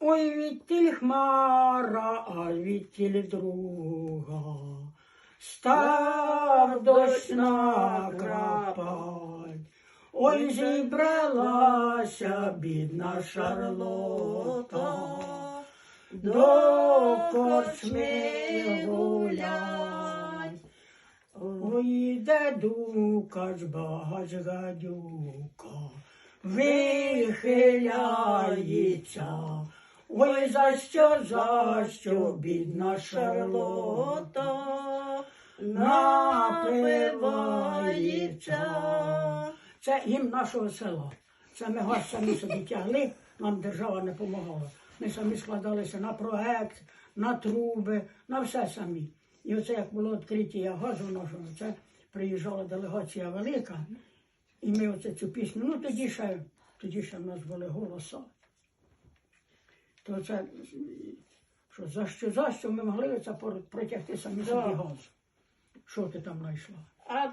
Ой, відтіль хмара, а відтіль друга. Став дощ накрапать. Ой, зібралася бідна Шарлота. До корчми гулять. Ой, іде дукач, багач гадюка, вихиляється. Ой, за що, за що, бідна Шарлота, напивається. Це гімн нашого села. Це ми газ самі собі тягли, нам держава не допомагала. Ми самі складалися на проект, на труби, на все самі. І оце як було відкриття газу нашого, це приїжджала делегація велика, і ми оце цю пісню, ну тоді ще, тоді ще в нас були голоса. То це, що за що, за що ми могли це протягти самі собі газ. Що ти там знайшла? А